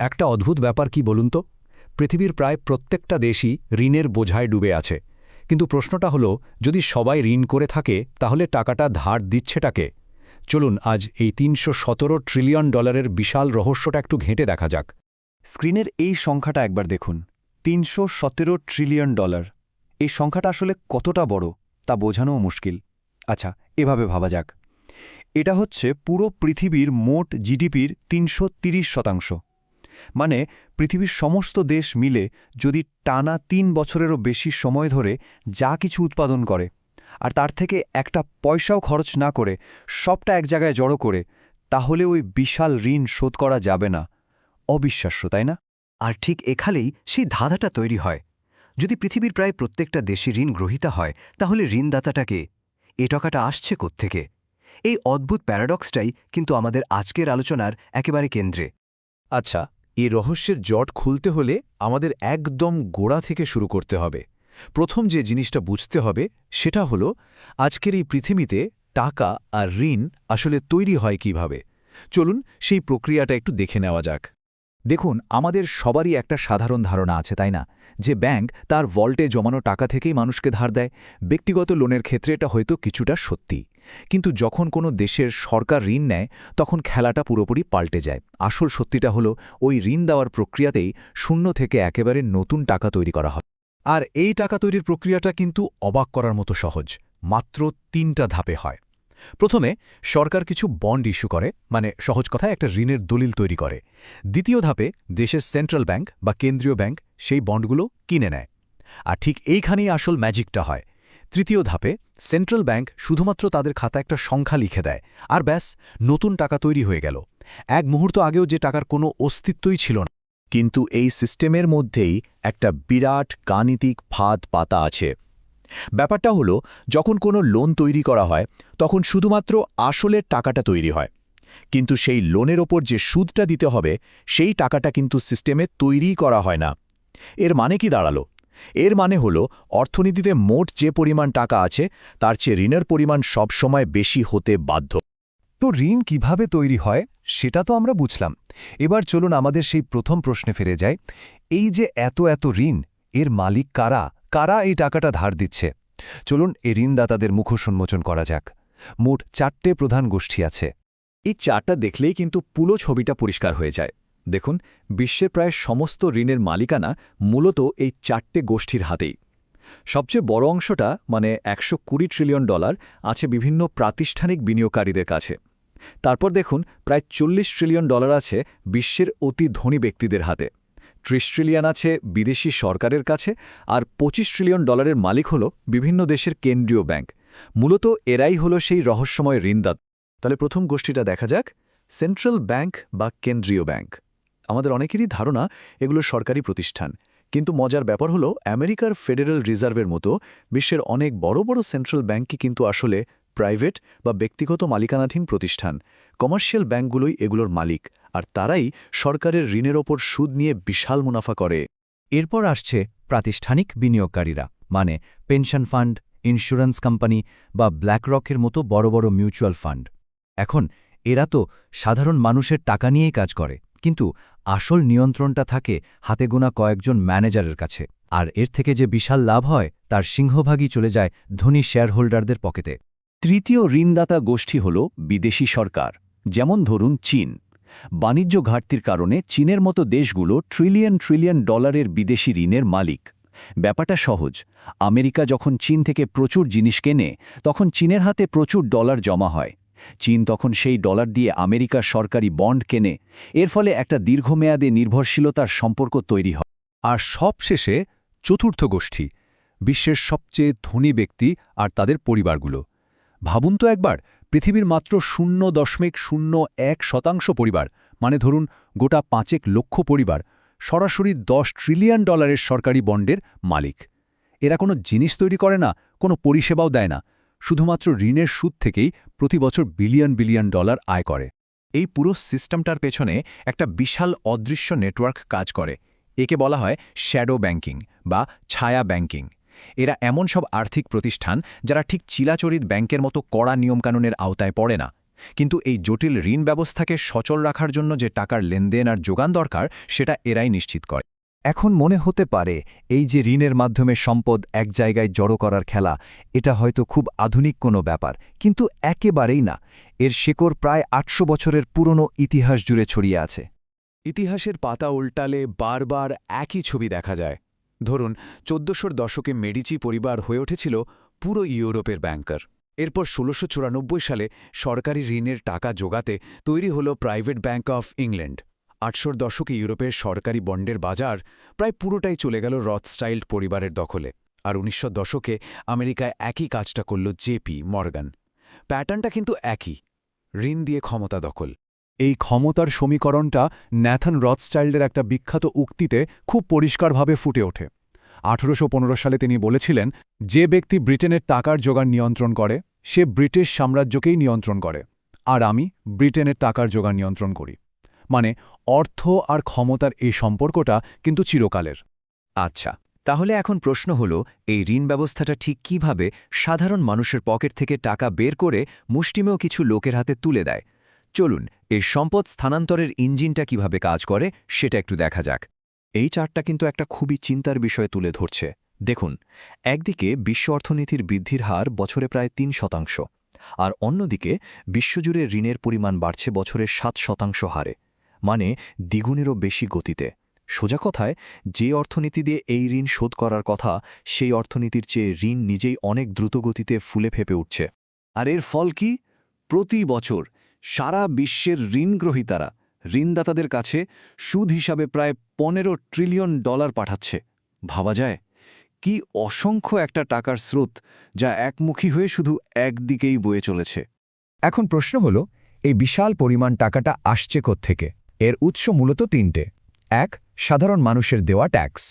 একটা অদ্ভুত ব্যাপার কি বলুন তো? পৃথিবীর প্রায় প্রত্যেকটা দেশই ঋণের বোঝায় ডুবে আছে। কিন্তু প্রশ্নটা হলো, যদি সবাই ঋণ করে থাকে, তাহলে টাকাটা ধার দিচ্ছেটাকে চলুন, আজ এই তিনশো সতেরো ট্রিলিয়ন ডলারের বিশাল রহস্যটা একটু ঘেঁটে দেখা যাক। স্ক্রিনের এই সংখ্যাটা একবার দেখুন। তিনশো সতেরো ট্রিলিয়ন ডলার। এই সংখ্যাটা আসলে কতটা বড়, তা বোঝানোও মুশকিল। আচ্ছা এভাবে ভাবা যাক। এটা হচ্ছে পুরো পৃথিবীর মোট জিডিপির তিনশো শতাংশ। মানে পৃথিবীর সমস্ত দেশ মিলে যদি টানা তিন বছরেরও বেশি সময় ধরে যা কিছু উৎপাদন করে, আর তার থেকে একটা পয়সাও খরচ না করে সবটা এক জায়গায় জড়ো করে, তাহলে ওই বিশাল ঋণ শোধ করা যাবে না। অবিশ্বাস্য, তাই না? আর ঠিক এখানেই সেই ধাঁধাটা তৈরি হয়। যদি পৃথিবীর প্রায় প্রত্যেকটা দেশে ঋণ গ্রহীতা হয়, তাহলে ঋণদাতাটাকে এ টাকাটা আসছে কোত্থেকে? এই অদ্ভুত প্যারাডক্সটাই কিন্তু আমাদের আজকের আলোচনার একেবারে কেন্দ্রে। আচ্ছা এই রহস্যের জট খুলতে হলে আমাদের একদম গোড়া থেকে শুরু করতে হবে। প্রথম যে জিনিসটা বুঝতে হবে সেটা হলো, আজকের এই পৃথিবীতে টাকা আর ঋণ আসলে তৈরি হয় কীভাবে? চলুন সেই প্রক্রিয়াটা একটু দেখে নেওয়া যাক। দেখুন, আমাদের সবারই একটা সাধারণ ধারণা আছে, তাই না? যে ব্যাংক তার ভল্টে জমানো টাকা থেকেই মানুষকে ধার দেয়। ব্যক্তিগত লোনের ক্ষেত্রে এটা হয়তো কিছুটা সত্যি। কিন্তু যখন কোনো দেশের সরকার ঋণ নেয়, তখন খেলাটা পুরোপুরি পাল্টে যায়। আসল সত্যিটা হলো, ওই ঋণ দেওয়ার প্রক্রিয়াতেই শূন্য থেকে একেবারে নতুন টাকা তৈরি করা হয়। আর এই টাকা তৈরির প্রক্রিয়াটা কিন্তু অবাক করার মতো সহজ, মাত্র তিনটা ধাপে হয়। প্রথমে, সরকার কিছু বন্ড ইস্যু করে মানে সহজ কথায় একটা ঋণের দলিল তৈরি করে। দ্বিতীয় ধাপে, দেশের সেন্ট্রাল ব্যাংক বা কেন্দ্রীয় ব্যাংক সেই বন্ডগুলো কিনে নেয়। আর ঠিক এইখানেই আসল ম্যাজিকটা হয় তৃতীয় ধাপে সেন্ট্রাল ব্যাংক শুধুমাত্র তাদের খাতা একটা সংখ্যা লিখে দেয়, আর ব্যাস, নতুন টাকা তৈরি হয়ে গেল। এক মুহূর্ত আগেও যে টাকার কোনো অস্তিত্বই ছিল না। কিন্তু এই সিস্টেমের মধ্যেই একটা বিরাট গাণিতিক ফাঁদ পাতা আছে। ব্যাপারটা হলো, যখন কোনো লোন তৈরি করা হয়, তখন শুধুমাত্র আসলের টাকাটা তৈরি হয়। কিন্তু সেই লোনের ওপর যে সুদটা দিতে হবে, সেই টাকাটা কিন্তু সিস্টেমে তৈরিই করা হয় না। এর মানে কি দাঁড়াল? এর মানে হলো, অর্থনীতিতে মোট যে পরিমাণ টাকা আছে, তার চেয়ে ঋণের পরিমাণ সবসময় বেশি হতে বাধ্য। তো ঋণ কীভাবে তৈরি হয়, সেটা তো আমরা বুঝলাম। এবার চলুন আমাদের সেই প্রথম প্রশ্নে ফিরে যাই। এই যে এত এত ঋণ, এর মালিক কারা? কারা এই টাকাটা ধার দিচ্ছে? চলুন এ ঋণদাতাদের মুখোন্মোচন করা যাক। মোট চারটে প্রধান গোষ্ঠী আছে। এই চারটা দেখলেই কিন্তু পুলো ছবিটা পরিষ্কার হয়ে যায়। দেখুন, বিশ্বের প্রায় সমস্ত ঋণের মালিকানা মূলত এই চারটে গোষ্ঠীর হাতেই। সবচেয়ে বড় অংশটা মানে একশো কুড়ি ট্রিলিয়ন ডলার আছে বিভিন্ন প্রাতিষ্ঠানিক বিনিয়োগকারীদের কাছে। তারপর দেখুন, প্রায় চল্লিশ ট্রিলিয়ন ডলার আছে বিশ্বের অতি ধনী ব্যক্তিদের হাতে। ত্রিশ ট্রিলিয়ন আছে বিদেশি সরকারের কাছে আর ২৫ ট্রিলিয়ন ডলারের মালিক হল বিভিন্ন দেশের কেন্দ্রীয় ব্যাংক। মূলত এরাই হল সেই রহস্যময় ঋণদাত। তাহলে প্রথম গোষ্ঠীটা দেখা যাক, সেন্ট্রাল ব্যাংক বা কেন্দ্রীয় ব্যাংক। আমাদের অনেকেরই ধারণা এগুলো সরকারি প্রতিষ্ঠান। কিন্তু মজার ব্যাপার হলো, আমেরিকার ফেডারেল রিজার্ভের মতো বিশ্বের অনেক বড় বড় সেন্ট্রাল ব্যাংকই কিন্তু আসলে প্রাইভেট বা ব্যক্তিগত মালিকানাধীন প্রতিষ্ঠান। কমার্শিয়াল ব্যাংকগুলোই এগুলোর মালিক, আর তারাই সরকারের ঋণের ওপর সুদ নিয়ে বিশাল মুনাফা করে। এরপর আসছে প্রাতিষ্ঠানিক বিনিয়োগকারীরা মানে পেনশন ফান্ড, ইন্স্যুরেন্স কোম্পানি বা ব্ল্যাকরকের মতো বড় বড় মিউচুয়াল ফান্ড। এখন এরা তো সাধারণ মানুষের টাকা নিয়েই কাজ করে। কিন্তু আসল নিয়ন্ত্রণটা থাকে হাতে গোনা কয়েকজন ম্যানেজারের কাছে। আর এর থেকে যে বিশাল লাভ হয়, তার সিংহভাগই চলে যায় ধনী শেয়ারহোল্ডারদের পকেটে। তৃতীয় ঋণদাতা গোষ্ঠী হল বিদেশি সরকার, যেমন ধরুন চীন। বাণিজ্য ঘাটতির কারণে চীনের মতো দেশগুলো ট্রিলিয়ন ট্রিলিয়ন ডলারের বিদেশি ঋণের মালিক। ব্যাপারটা সহজ। আমেরিকা যখন চীন থেকে প্রচুর জিনিস কেনে, তখন চীনের হাতে প্রচুর ডলার জমা হয়। চীন তখন সেই ডলার দিয়ে আমেরিকার সরকারি বন্ড কেনে। এর ফলে একটা দীর্ঘমেয়াদে নির্ভরশীলতার সম্পর্ক তৈরি হয়। আর সবশেষে চতুর্থ গোষ্ঠী, বিশ্বের সবচেয়ে ধনী ব্যক্তি আর তাদের পরিবারগুলো। ভাবুন তো একবার, পৃথিবীর মাত্র শূন্য দশমিক শূন্য এক শতাংশ পরিবার মানে ধরুন গোটা পাঁচেক লক্ষ পরিবার, সরাসরি দশ ট্রিলিয়ন ডলারের সরকারি বন্ডের মালিক। এরা কোনো জিনিস তৈরি করে না, কোনো পরিষেবাও দেয় না। শুধুমাত্র ঋণের সুদ থেকেই প্রতি বছর বিলিয়ন বিলিয়ন ডলার আয় করে। এই পুরো সিস্টেমটার পেছনে একটা বিশাল অদৃশ্য নেটওয়ার্ক কাজ করে। একে বলা হয় শ্যাডো ব্যাংকিং বা ছায়া ব্যাংকিং। এরা এমন সব আর্থিক প্রতিষ্ঠান যারা ঠিক চিলাচরিত ব্যাংকের মতো কড়া নিয়মকানুনের আওতায় পড়ে না। কিন্তু এই জটিল ঋণ ব্যবস্থাকে সচল রাখার জন্য যে টাকার লেনদেন আর যোগান দরকার, সেটা এরাই নিশ্চিত করে। এখন মনে হতে পারে এই যে ঋণের মাধ্যমে সম্পদ এক জায়গায় জড়ো করার খেলা, এটা হয়তো খুব আধুনিক কোনো ব্যাপার, কিন্তু একেবারেই না। এর শেকড় প্রায় আটশো বছরের পুরনো ইতিহাস জুড়ে ছড়িয়ে আছে। ইতিহাসের পাতা উল্টালে বারবার একই ছবি দেখা যায়। ধরুন, চোদ্দশোর দশকে মেডিচি পরিবার হয়ে উঠেছিল পুরো ইউরোপের ব্যাংকার। এরপর ষোলোশো সালে সরকারি ঋণের টাকা জোগাতে তৈরি হল প্রাইভেট ব্যাংক অফ ইংল্যান্ড। আটশোর দশকে ইউরোপের সরকারি বন্ডের বাজার প্রায় পুরোটাই চলে গেল রথস্টাইল্ড পরিবারের দখলে। আর উনিশশো দশকে আমেরিকায় একই কাজটা করল জেপি মর্গান। প্যাটার্নটা কিন্তু একই। ঋণ দিয়ে ক্ষমতা দখল। এই ক্ষমতার সমীকরণটা ন্যাথন রথস্টাইল্ডের একটা বিখ্যাত উক্তিতে খুব পরিষ্কারভাবে ফুটে ওঠে। আঠেরোশো সালে তিনি বলেছিলেন, যে ব্যক্তি ব্রিটেনের টাকার জোগান নিয়ন্ত্রণ করে, সে ব্রিটিশ সাম্রাজ্যকেই নিয়ন্ত্রণ করে। আর আমি ব্রিটেনের টাকার জোগান নিয়ন্ত্রণ করি। মানে অর্থ আর ক্ষমতার এই সম্পর্কটা কিন্তু চিরকালের। আচ্ছা তাহলে এখন প্রশ্ন হল, এই ঋণ ব্যবস্থাটা ঠিক কীভাবে সাধারণ মানুষের পকেট থেকে টাকা বের করে মুষ্টিমেয় কিছু লোকের হাতে তুলে দেয়? চলুন, এই সম্পদ স্থানান্তরের ইঞ্জিনটা কীভাবে কাজ করে সেটা একটু দেখা যাক। এই চার্টটা কিন্তু একটা খুবই চিন্তার বিষয় তুলে ধরছে। দেখুন, একদিকে বিশ্ব অর্থনীতির বৃদ্ধির হার বছরে প্রায় তিন শতাংশ, আর অন্যদিকে বিশ্বজুড়ে ঋণের পরিমাণ বাড়ছে বছরে সাত শতাংশ হারে। মানে দ্বিগুণেরও বেশি গতিতে। সোজা কথায়, যে অর্থনীতি দিয়ে এই ঋণ শোধ করার কথা, সেই অর্থনীতির চেয়ে ঋণ নিজেই অনেক দ্রুতগতিতে ফুলে ফেপে উঠছে। আর এর ফল কি? প্রতি বছর সারা বিশ্বের ঋণগ্রহীতারা ঋণদাতাদের কাছে সুদ হিসাবে প্রায় পনেরো ট্রিলিয়ন ডলার পাঠাচ্ছে। ভাবা যায়? কি অসংখ্য একটা টাকার স্রোত যা একমুখী হয়ে শুধু একদিকেই বয়ে চলেছে। এখন প্রশ্ন হল, এই বিশাল পরিমাণ টাকাটা আসছে থেকে এর উৎস মূলত তিনটে। এক, সাধারণ মানুষের দেওয়া ট্যাক্স।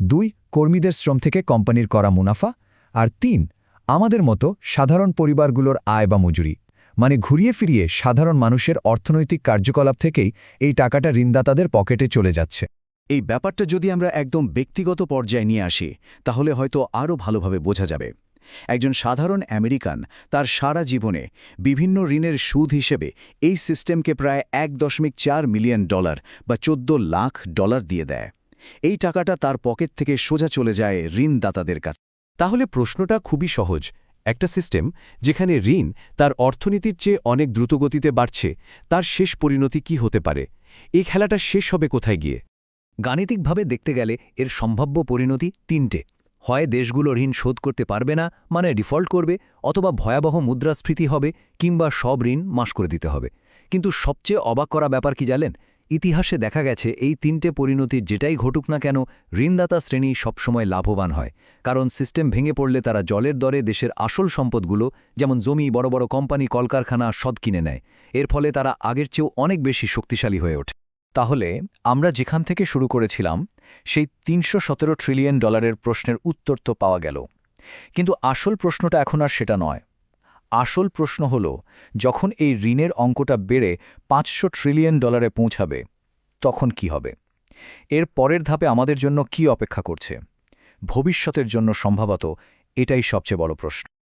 দুই, কর্মীদের শ্রম থেকে কোম্পানির করা মুনাফা। আর তিন, আমাদের মতো সাধারণ পরিবারগুলোর আয় বা মজুরি। মানে ঘুরিয়ে ফিরিয়ে সাধারণ মানুষের অর্থনৈতিক কার্যকলাপ থেকেই এই টাকাটা ঋণদাতাদের পকেটে চলে যাচ্ছে। এই ব্যাপারটা যদি আমরা একদম ব্যক্তিগত পর্যায়ে নিয়ে আসি, তাহলে হয়তো আরও ভালোভাবে বোঝা যাবে। একজন সাধারণ আমেরিকান তার সারা জীবনে বিভিন্ন ঋণের সুদ হিসেবে এই সিস্টেমকে প্রায় এক দশমিক চার মিলিয়ন ডলার বা চোদ্দ লাখ ডলার দিয়ে দেয়। এই টাকাটা তার পকেট থেকে সোজা চলে যায় ঋণদাতাদের কাছে। তাহলে প্রশ্নটা খুবই সহজ। একটা সিস্টেম যেখানে ঋণ তার অর্থনীতির চেয়ে অনেক দ্রুতগতিতে বাড়ছে, তার শেষ পরিণতি কি হতে পারে? এই খেলাটা শেষ হবে কোথায় গিয়ে? গাণিতিকভাবে দেখতে গেলে এর সম্ভাব্য পরিণতি তিনটে। হয় দেশগুলো ঋণ শোধ করতে পারবে না মানে ডিফল্ট করবে, অথবা ভয়াবহ মুদ্রাস্ফীতি হবে, কিংবা সব ঋণ মাস করে দিতে হবে। কিন্তু সবচেয়ে অবাক করা ব্যাপার কি জানেন? ইতিহাসে দেখা গেছে, এই তিনটে পরিণতি যেটাই ঘটুক না কেন, ঋণদাতা শ্রেণি সবসময় লাভবান হয়। কারণ সিস্টেম ভেঙে পড়লে তারা জলের দরে দেশের আসল সম্পদগুলো, যেমন জমি, বড় বড় কোম্পানি, কলকারখানা, সদ কিনে নেয়। এর ফলে তারা আগের চেয়েও অনেক বেশি শক্তিশালী হয়ে ওঠে। তাহলে আমরা যেখান থেকে শুরু করেছিলাম, সেই তিনশো সতেরো ট্রিলিয়ন ডলারের প্রশ্নের উত্তর তো পাওয়া গেল। কিন্তু আসল প্রশ্নটা এখন আর সেটা নয়। আসল প্রশ্ন হল, যখন এই ঋণের অঙ্কটা বেড়ে পাঁচশো ট্রিলিয়ন ডলারে পৌঁছাবে, তখন কি হবে? এর পরের ধাপে আমাদের জন্য কি অপেক্ষা করছে? ভবিষ্যতের জন্য সম্ভবত এটাই সবচেয়ে বড় প্রশ্ন।